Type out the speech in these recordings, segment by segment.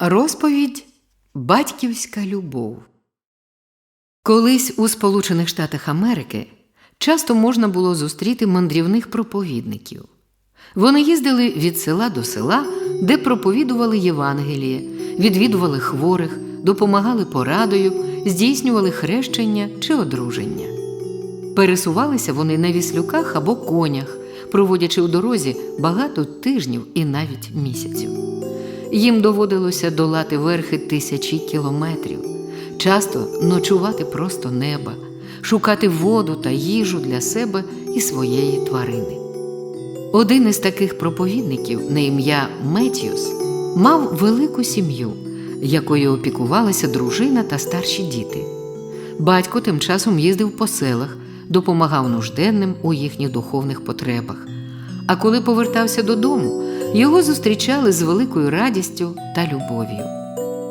Розповідь Батьківська любов. Колись у Сполучених Штатах Америки часто можна було зустріти мандрівних проповідників. Вони їздили від села до села, де проповідували Євангеліє, відвідували хворих, допомагали порадою, здійснювали хрещення чи одруження. Пересувалися вони на віслюках або конях, проводячи у дорозі багато тижнів і навіть місяців. Їм доводилося долати верхи тисячі кілометрів, часто ночувати просто неба, шукати воду та їжу для себе і своєї тварини. Один із таких проповідників на ім'я Меттіус мав велику сім'ю, якою опікувалася дружина та старші діти. Батько тим часом їздив по селах, допомагав нужденним у їхніх духовних потребах. А коли повертався додому, його зустрічали з великою радістю та любов'ю.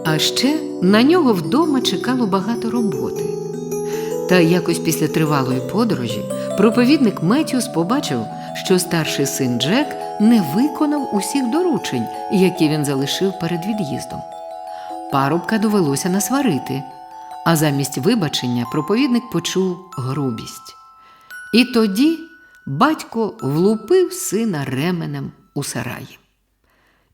А ще на нього вдома чекало багато роботи. Та якось після тривалої подорожі проповідник Меттіус побачив, що старший син Джек не виконав усіх доручень, які він залишив перед від'їздом. Парубка довелося насварити, а замість вибачення проповідник почув грубість. І тоді батько влупив сина ременем у сараї.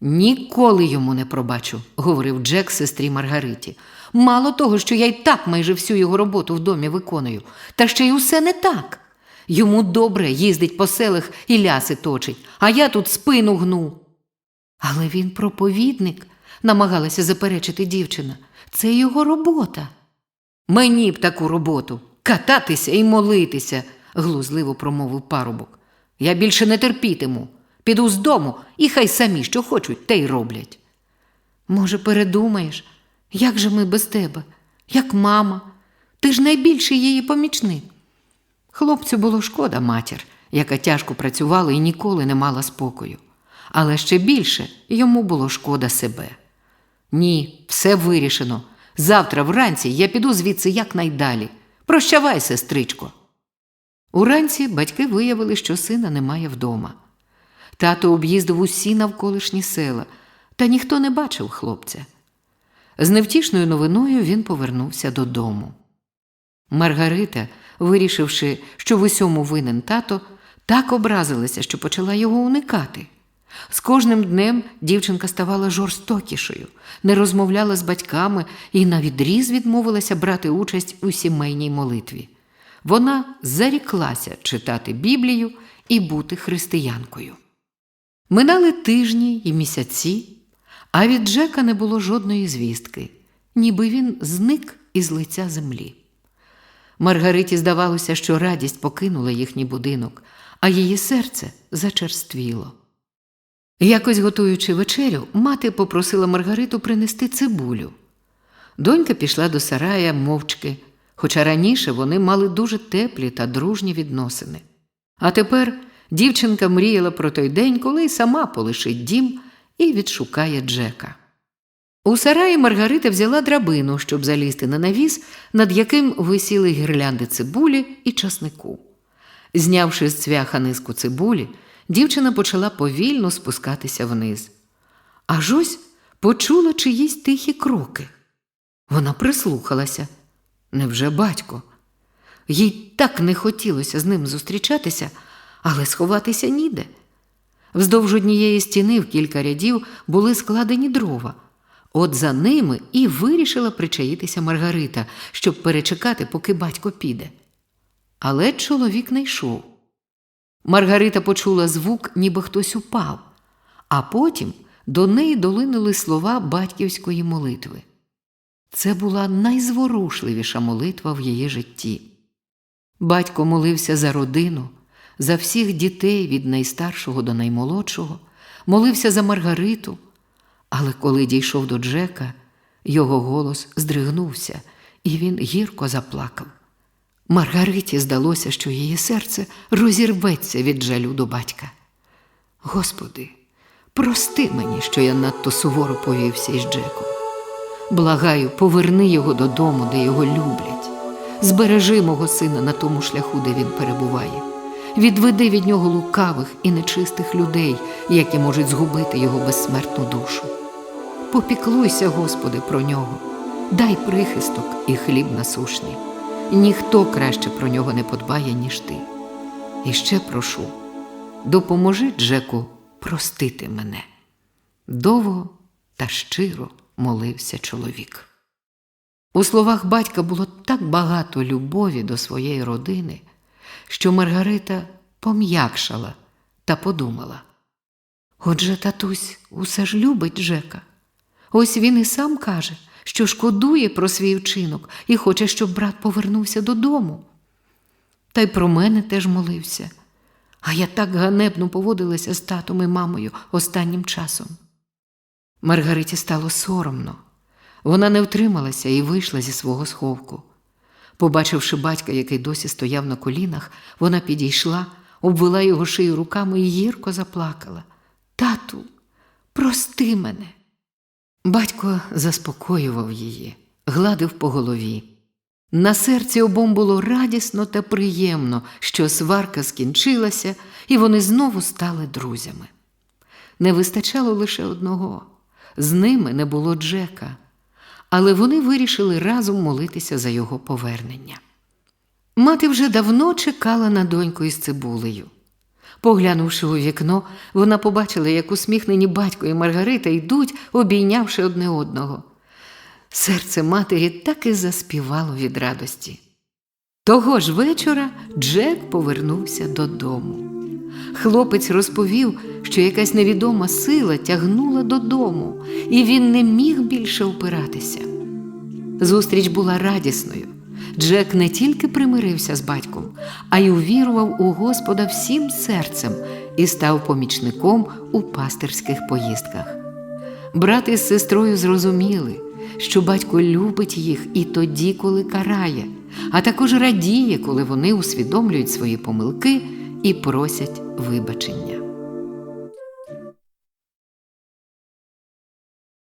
Ніколи йому не пробачу, говорив Джек сестрі Маргариті. Мало того, що я й так майже всю його роботу в домі виконую, та ще й усе не так. Йому добре їздить по селах і ляси точить, а я тут спину гну. Але він проповідник, намагалася заперечити дівчина. Це його робота. Мені б таку роботу кататися і молитися, глузливо промовив парубок. Я більше не терпітиму. Піду з дому і хай самі що хочуть, те й роблять. Може, передумаєш, як же ми без тебе, як мама, ти ж найбільший її помічник. Хлопцю було шкода матір, яка тяжко працювала і ніколи не мала спокою. Але ще більше йому було шкода себе. Ні, все вирішено. Завтра вранці я піду звідси якнайдалі. Прощавай, сестричко. Уранці батьки виявили, що сина немає вдома. Тато об'їздив усі навколишні села, та ніхто не бачив хлопця. З невтішною новиною він повернувся додому. Маргарита, вирішивши, що в усьому винен тато, так образилася, що почала його уникати. З кожним днем дівчинка ставала жорстокішою, не розмовляла з батьками і навідріз відмовилася брати участь у сімейній молитві. Вона заріклася читати Біблію і бути християнкою. Минали тижні і місяці, а від Джека не було жодної звістки, ніби він зник із лиця землі. Маргариті здавалося, що радість покинула їхній будинок, а її серце зачерствіло. Якось готуючи вечерю, мати попросила Маргариту принести цибулю. Донька пішла до сарая мовчки, хоча раніше вони мали дуже теплі та дружні відносини. А тепер дівчинка мріяла про той день, коли сама полишить дім і відшукає Джека. У сараї Маргарита взяла драбину, щоб залізти на навіс, над яким висіли гірлянди цибулі і часнику. Знявши з цвяха низку цибулі, дівчина почала повільно спускатися вниз. Аж ось почула чиїсь тихі кроки. Вона прислухалася. Невже батько? Їй так не хотілося з ним зустрічатися, але сховатися ніде. Вздовж однієї стіни в кілька рядів були складені дрова. От за ними і вирішила причаїтися Маргарита, щоб перечекати, поки батько піде. Але чоловік не йшов. Маргарита почула звук, ніби хтось упав, а потім до неї долинули слова батьківської молитви. Це була найзворушливіша молитва в її житті. Батько молився за родину, за всіх дітей від найстаршого до наймолодшого, молився за Маргариту. Але коли дійшов до Джека, його голос здригнувся, і він гірко заплакав. Маргариті здалося, що її серце розірветься від жалю до батька. Господи, прости мені, що я надто суворо повівся із Джеком. Благаю, поверни його додому, де його люблять. Збережи мого сина на тому шляху, де він перебуває. Відведи від нього лукавих і нечистих людей, які можуть згубити його безсмертну душу. Попіклуйся, Господи, про нього, дай прихисток і хліб насушний. Ніхто краще про нього не подбає, ніж ти. І ще прошу, допоможи Джеку простити мене. Довго та щиро молився чоловік. У словах батька було так багато любові до своєї родини, що Маргарита пом'якшала та подумала. Отже, татусь усе ж любить Джека. Ось він і сам каже, що шкодує про свій вчинок і хоче, щоб брат повернувся додому. Та й про мене теж молився. А я так ганебно поводилася з татом і мамою останнім часом. Маргариті стало соромно. Вона не втрималася і вийшла зі свого сховку. Побачивши батька, який досі стояв на колінах, вона підійшла, обвела його шию руками і гірко заплакала. Тату, прости мене. Батько заспокоював її, гладив по голові. На серці обом було радісно та приємно, що сварка скінчилася, і вони знову стали друзями. Не вистачало лише одного з ними не було Джека, але вони вирішили разом молитися за його повернення. Мати вже давно чекала на доньку із цибулею. Поглянувши у вікно, вона побачила, як усміхнені батько і Маргарита йдуть, обійнявши одне одного. Серце матері так і заспівало від радості. Того ж вечора Джек повернувся додому. Хлопець розповів, що якась невідома сила тягнула додому, і він не міг більше опиратися. Зустріч була радісною. Джек не тільки примирився з батьком, а й увірував у Господа всім серцем і став помічником у пастирських поїздках. Брат із сестрою зрозуміли, що батько любить їх і тоді, коли карає, а також радіє, коли вони усвідомлюють свої помилки і просять вибачення.